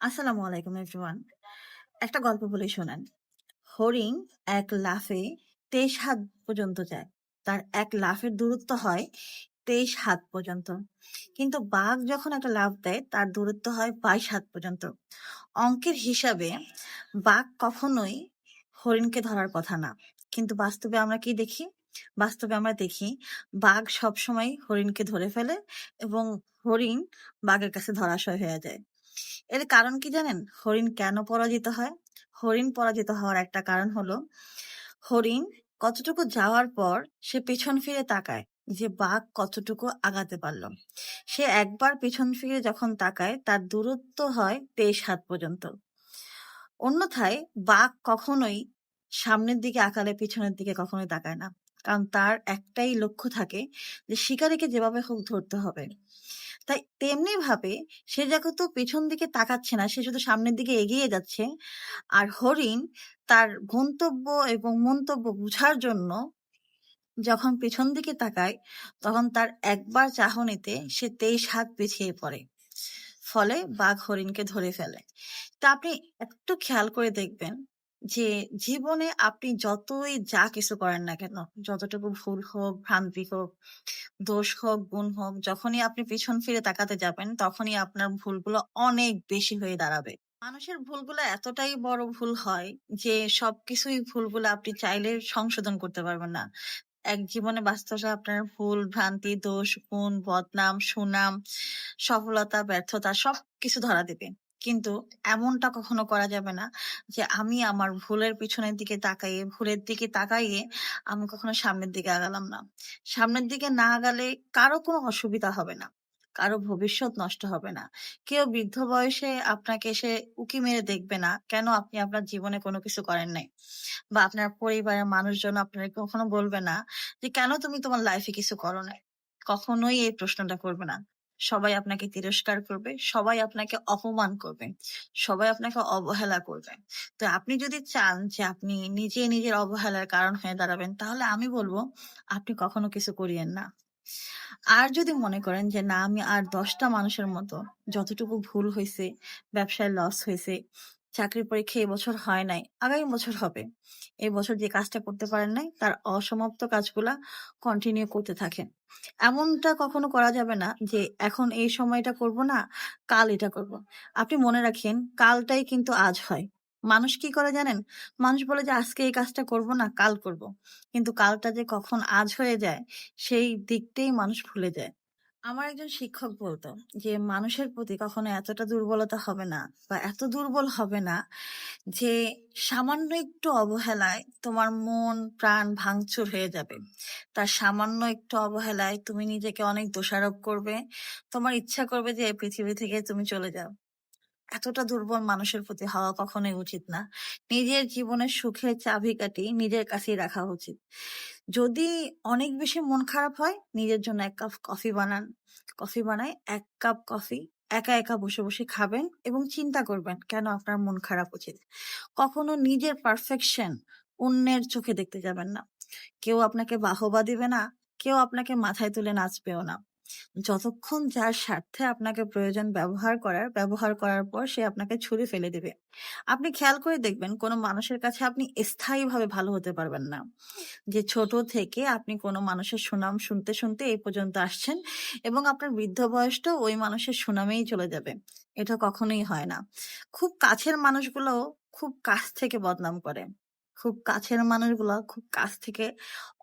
আসসালামু আলাইকুম, এভরিওয়ান। একটা গল্প বলে শোনেন। হরিণ এক লাফে তেইশ হাত পর্যন্ত যায়। তার এক লাফের দূরত্ব হয় তেইশ হাত পর্যন্ত। কিন্তু বাঘ যখন একটা লাফ দেয়, তার দূরত্ব হয় বাইশ হাত পর্যন্ত। অঙ্কের হিসাবে বাঘ কখনোই হরিণকে ধরার কথা না। কিন্তু বাস্তবে আমরা কি দেখি? বাস্তবে আমরা দেখি বাঘ সবসময় হরিণকে ধরে ফেলে এবং হরিণ বাঘের কাছে ধরাশয় হয়ে যায়। এর কারণ কি জানেন? হরিণ কেন পরাজিত হয়? হরিণ পরাজিত হওয়ার একটা কারণ হলো, হরিণ কতটুকু যাওয়ার পর সে পেছন ফিরে তাকায় যে বাঘ কতটুকু আগাতে পারল। সে একবার পেছন ফিরে যখন তাকায়, তার দূরত্ব হয় তেইশ হাত পর্যন্ত। অন্যথায় বাঘ কখনোই সামনের দিকে আকালে পিছনের দিকে কখনোই তাকায় না। কারণ তার একটাই লক্ষ্য থাকে যে শিকারীকে যেভাবে হোক ধরতে হবে। তাই তেমনি ভাবে সে যাকে তো পেছন দিকে তাকাচ্ছে না, সে শুধু সামনের দিকে এগিয়ে যাচ্ছে। আর হরিণ তার গন্তব্য এবং মন্তব্য বুঝার জন্য যখন পেছন দিকে তাকায়, তখন তার একবার চাহনিতে সে তেইশ হাত পিছিয়ে পড়ে। ফলে বাঘ হরিণকে ধরে ফেলে। তা আপনি একটু খেয়াল করে দেখবেন। যে জীবনে আপনি যতই যা কিছু করেন না কেন, যতটুকু ভুল হোক, ভ্রান্তি হোক, দোষ হোক, গুণ হোক, যখনই আপনি পিছন ফিরে তাকাতে যাবেন, তখনই আপনার ভুলগুলো অনেক বেশি হয়ে দাঁড়াবে। মানুষের ভুলগুলো এতটাই বড় ভুল হয় যে সবকিছুই ভুলগুলো আপনি চাইলে সংশোধন করতে পারবেন না। এক জীবনে বাস্তবে আপনার ভুল, ভ্রান্তি, দোষ, গুণ, বদনাম, সুনাম, সফলতা, ব্যর্থতা সবকিছু ধরা দেবে। কিন্তু এমনটা কখনো করা যাবে না যে আমি আমার ভুলের পিছনের দিকে তাকাইয়ে, ভুলের দিকে তাকাইয়ে আমি কখনো সামনের দিকে আগালাম না। সামনের দিকে না আগালে কারও কোনো অসুবিধা হবে না, কারও ভবিষ্যৎ নষ্ট হবে না। কেউ বৃদ্ধ বয়সে আপনাকে এসে উকি মেরে দেখবে না, কেন আপনি আপনার জীবনে কোনো কিছু করেন নাই? বা আপনার পরিবারের মানুষজন আপনাকে কখনো বলবে না যে কেন তুমি তোমার লাইফে কিছু করো নাই? কখনোই এই প্রশ্নটা করবে না। সবাই আপনাকে তিরস্কার করবে, সবাই আপনাকে অপমান করবে, সবাই আপনাকে অবহেলা করবে। তো আপনি যদি চান যে আপনি নিজে নিজের অবহেলার কারণ হয়ে দাঁড়াবেন, তাহলে আমি বলব, আপনি কখনো কিছু করিয়েন না। আর যদি মনে করেন যে, না, আমি আর দশটা মানুষের মতো যতটুকু ভুল হয়েছে ব্যবসায় লস হয়েছে চাকরির পরীক্ষা এবছর হয় নাই, আগামী বছর হবে। এই বছর যে কাজটা করতে পারেন নাই, তার অসমাপ্ত কাজগুলা কন্টিনিউ করতে থাকেন। এমনটা কখনো করা যাবে না যে, এখন এই সময়টা করব না, কাল এটা করব। আপনি মনে রাখেন, কালটাই কিন্তু আজ হয়। মানুষ কি করে জানেন? মানুষ বলে যে, আজকে এই কাজটা করব না, কাল করব। কিন্তু কালটা যে কখন আজ হয়ে যায়, সেই দিকটাই মানুষ ভুলে যায়। আমার একজন শিক্ষক বলতো যে, মানুষের প্রতি কখনো এতটা দুর্বলতা হবে না বা এত দুর্বল হবে না যে, সামান্য একটু অবহেলায় তোমার মন, প্রাণ ভাঙচুর হয়ে যাবে। তার সামান্য একটু অবহেলায় তুমি নিজেকে অনেক দোষারোপ করবে। তোমার ইচ্ছা করবে যে, এই পৃথিবী থেকে তুমি চলে যাও। এতটা দুর্বল মানুষের প্রতি হওয়া কখনোই উচিত না। নিজের জীবনের সুখের চাবিকাঠি নিজের কাছেই রাখা উচিত। যদি অনেক বেশি মন খারাপ হয়, নিজের জন্য এক কাপ কফি বানান। কফি বানায় এক কাপ কফি, একা একা বসে বসে খাবেন এবং চিন্তা করবেন কেন আপনার মন খারাপ উচিত। কখনো নিজের পারফেকশন অন্যের চোখে দেখতে যাবেন না। কেউ আপনাকে বাহবা দিবে না, কেউ আপনাকে মাথায় তুলে নাচবেও না। যতক্ষণ যার স্বার্থে আপনাকে প্রয়োজন ব্যবহার করার ব্যবহার করার পর সে আপনাকে ছুঁড়ে ফেলে দেবে। আপনি খেয়াল করে দেখবেন কোনো মানুষের কাছে আপনি স্থায়ীভাবে ভালো হতে পারবেন না। যে ছোট থেকে আপনি কোনো মানুষের সুনাম শুনতে শুনতে এই পর্যন্ত আসছেন এবং আপনার বৃদ্ধ বয়সটাও ওই মানুষের সুনামেই চলে যাবে। এটা কখনোই হয় না। খুব কাছের মানুষগুলো খুব কাছ থেকে বদনাম করে। খুব কাছের মানুষগুলো খুব কাছ থেকে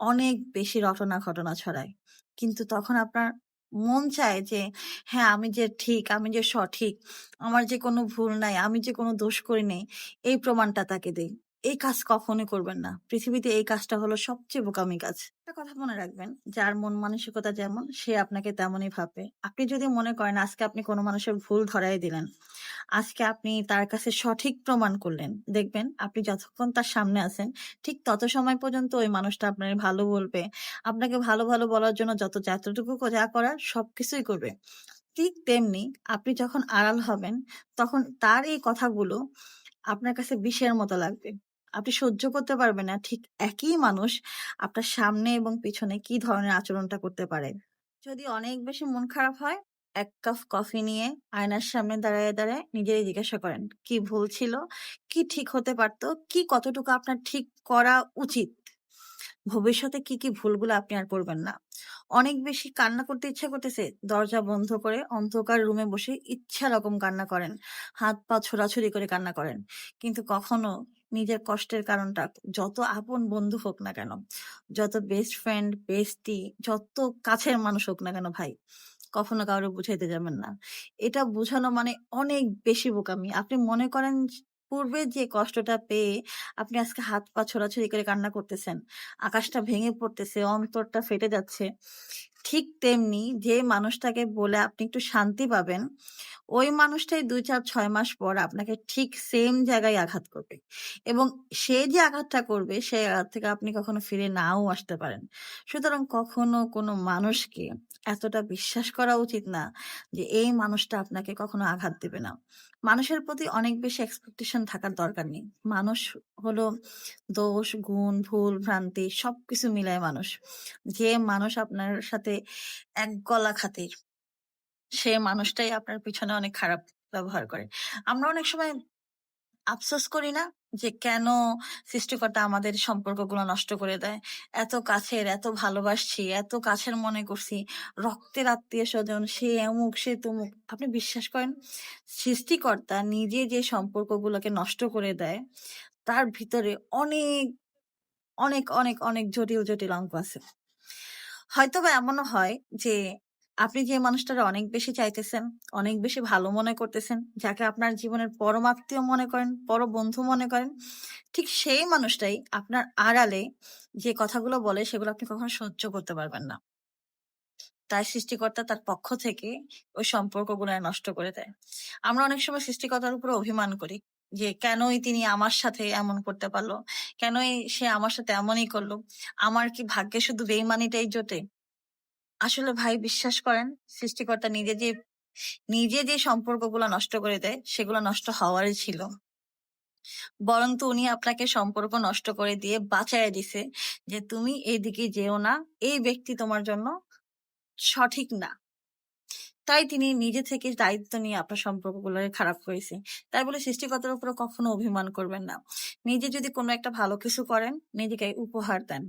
অনেক বেশি রটনা ঘটনা ছড়ায়। কিন্তু তখন আপনার মন চায় যে হ্যাঁ আমি যে ঠিক, আমি যে সঠিক, আমার যে কোনো ভুল নাই, আমি যে কোনো দোষ করি নাই, এই প্রমাণটা তাকে দেই। এই কাজ কখনোই করবেন না। পৃথিবীতে এই কাজটা হলো সবচেয়ে বোকামি কাজ। একটা কথা মনে রাখবেন, যার মন মানসিকতা যেমন, সে আপনাকে তেমনই ভাববে। আপনি যদি মনে করেন আজকে আপনি কোনো মানুষের ভুল ধরাই দিলেন, আজকে আপনি তার কাছে সঠিক প্রমাণ করলেন, দেখবেন আপনি যতক্ষণ তার সামনে আছেন, ঠিক তত সময় পর্যন্ত ওই মানুষটা আপনার ভালো বলবে। আপনাকে ভালো ভালো বলার জন্য যত, যতটুকু যা করার সবকিছুই করবে। ঠিক তেমনি আপনি যখন আড়াল হবেন, তখন তার এই কথাগুলো আপনার কাছে বিষের মতো লাগবে। আপনি সহ্য করতে পারবেন না। ঠিক একই মানুষ আপনার সামনে এবং পিছনে কি ধরনের আচরণটা করতে পারে? যদি অনেক বেশি মন খারাপ হয়, এক কাপ কফি নিয়ে আয়নার সামনে দাঁড়ায় দাঁড়ায় নিজেরই জিজ্ঞাসা করেন, কি ভুল ছিল? কি ঠিক হতে পারতো? কি কতটুকু আপনার ঠিক করা উচিত? ভবিষ্যতে কি কি ভুলগুলো আপনি আর করবেন না? অনেক বেশি কান্না করতে ইচ্ছা করতেছে, দরজা বন্ধ করে অন্ধকার রুমে বসে ইচ্ছা রকম কান্না করেন হাত পা ছোড়াছুড়ি করে কান্না করেন। কিন্তু কখনো নিজের কষ্টের কারণটা, যত আপন বন্ধু হোক না কেন, যত বেস্ট ফ্রেন্ড বেস্টি যত কাছের মানুষ হোক না কেন ভাই, কখনো কাউকে বুঝাইতে যাবেন না। এটা বোঝানো মানে অনেক বেশি বোকামি। আপনি মনে করেন পূর্বে যে কষ্টটা পেয়ে আপনি আজকে হাত পা ছোড়াছুড়ি করে কান্না করতেছেন, আকাশটা ভেঙে পড়তেছে, অন্তরটা ফেটে যাচ্ছে, ঠিক তেমনি যে মানুষটাকে বলে আপনি একটু শান্তি পাবেন ওই মানুষটাই দুই চার, ছয় মাস পর আপনাকে ঠিক সেম জায়গায় আঘাত করবে। এবং সে যে আঘাতটা করবে, সেই আঘাত থেকে আপনি কখনো ফিরে নাও আসতে পারেন। সুতরাং কখনো কোনো মানুষকে এতটা বিশ্বাস করা উচিত না যে এই মানুষটা আপনাকে কখনো আঘাত দেবে না। মানুষের প্রতি অনেক বেশি এক্সপেকটেশন থাকার দরকার নেই। মানুষ হলো দোষ, গুণ, ভুল, ভ্রান্তি সবকিছু মিলায় মানুষ। যে মানুষ আপনার সাথে এক গলা খাতির সে মানুষটাই আপনার পিছনে অনেক খারাপ ব্যবহার করে। আমরা অনেক সময় আফসোস করি না যে কেন সৃষ্টিকর্তা আমাদের সম্পর্কগুলো নষ্ট করে দেয়। এত কাছের, এত ভালোবাসছি, এত কাছের মনে করছি, রক্তের আত্মীয় স্বজন সে অমুক, সে তমুক। আপনি বিশ্বাস করেন? সৃষ্টিকর্তা নিজে যে সম্পর্কগুলোকে নষ্ট করে দেয়, তার ভিতরে অনেক অনেক অনেক অনেক জটিল জটিল অঙ্ক আছে। হয়তো বা এমনও হয় যে আপনি যে মানুষটারে অনেক বেশি চাইতেছেন, অনেক বেশি ভালো মনে করতেছেন, যাকে আপনার জীবনের পরমাত্মীয় মনে করেন পর বন্ধু মনে করেন, ঠিক সেই মানুষটাই আপনার আড়ালে যে কথাগুলো বলে সেগুলো আপনি কখনো সহ্য করতে পারবেন না। তাই সৃষ্টিকর্তা তার পক্ষ থেকে ওই সম্পর্কগুলো নষ্ট করে দেয়। আমরা অনেক সময় সৃষ্টিকর্তার উপরে অভিমান করি যে, কেনই তিনি আমার সাথে এমন করতে পারল? কেনই সে আমার সাথে এমনই করল? আমার কি ভাগ্যে শুধু বেইমানিটাই জোটে? আসলে ভাই বিশ্বাস করেন, সৃষ্টিকর্তা নিজে যে নিজে যে সম্পর্কগুলো নষ্ট করে দেয়, সেগুলো নষ্ট হওয়ারই ছিল। বরন্ত উনি আপনাকে সম্পর্ক নষ্ট করে দিয়ে বাঁচায় দিছে যে, তুমি এইদিকে যেও না, এই ব্যক্তি তোমার জন্য সঠিক না। তাই তিনি নিজে থেকে দায়িত্ব নিয়ে আপনার সম্পর্কগুলোকে খারাপ করেছে। তাই বলে সৃষ্টিকর্তার উপরে কখনো অভিমান করবেন না। নিজে যদি কোনো একটা ভালো কিছু করেন, নিজেকে উপহার দেন।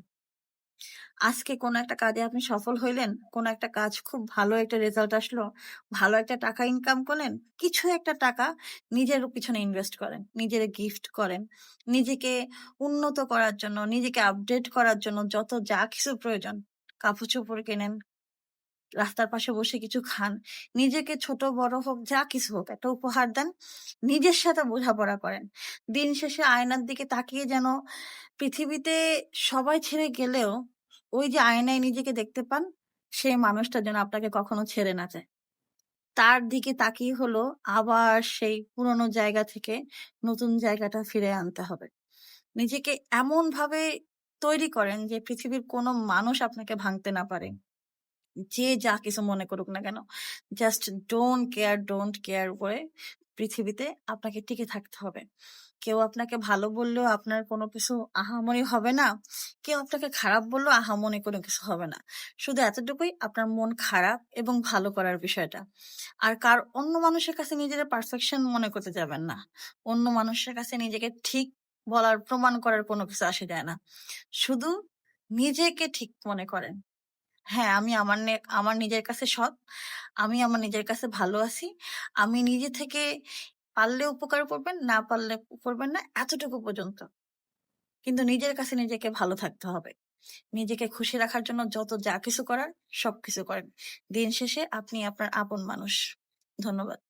আজকে কোনো একটা কাজে আপনি সফল হইলেন, কোনো একটা কাজ খুব ভালো একটা রেজাল্ট আসলো, ভালো একটা টাকা ইনকাম করলেন, কিছু একটা টাকা নিজের পিছনে ইনভেস্ট করেন, নিজের গিফট করেন, নিজেকে উন্নত করার জন্য, নিজেকে আপডেট করার জন্য যত যা কিছু প্রয়োজন, কাপড় চোপড় কেনেন রাস্তার পাশে বসে কিছু খান। নিজেকে ছোট, বড় হোক, যা কিছু হোক, একটা উপহার দেন। নিজের সাথে বোঝাপড়া করেন। দিন শেষে আয়নার দিকে তাকিয়ে যেন পৃথিবীতে সবাই ছেড়ে গেলেও ওই যে আয়নায় নিজেকে দেখতে পান, সেই মানুষটা যেন আপনাকে কখনো ছেড়ে না যায়। তার দিকে তাকিয়ে হলো আবার সেই পুরনো জায়গা থেকে নতুন জায়গাটা ফিরে আনতে হবে। নিজেকে এমন ভাবে তৈরি করেন যে পৃথিবীর কোনো মানুষ আপনাকে ভাঙতে না পারে। যে যা কিছু মনে করুক না কেন just don't care don't care করে পৃথিবীতে আপনাকে টিকে থাকতে হবে। কেউ আপনাকে ভালো বললেও আপনার কোনো কিছু আহামরি হবে না, কেউ আপনাকে খারাপ বললেও আহামরি কোনো কিছু হবে না। শুধু এতটুকুই আপনার মন খারাপ এবং ভালো করার বিষয়টা। আর কার অন্য মানুষের কাছে নিজের পারফেকশন মনে করতে যাবেন না। অন্য মানুষের কাছে নিজেকে ঠিক বলার, প্রমাণ করার কোনো কিছু আসে যায় না। শুধু নিজেকে ঠিক মনে করেন। হ্যাঁ আমি আমার নে- আমার নিজের কাছে সৎ। আমি আমার নিজের কাছে ভালো আছি। আমি নিজে থেকে পারলে উপকার করবেন, না পারলে করবেন না, এতটুকু পর্যন্ত। কিন্তু নিজের কাছে নিজেকে ভালো থাকতে হবে। নিজেকে খুশি রাখার জন্য যত যা কিছু করার, সবকিছু করেন। দিন শেষে আপনি আপনার আপন মানুষ। ধন্যবাদ।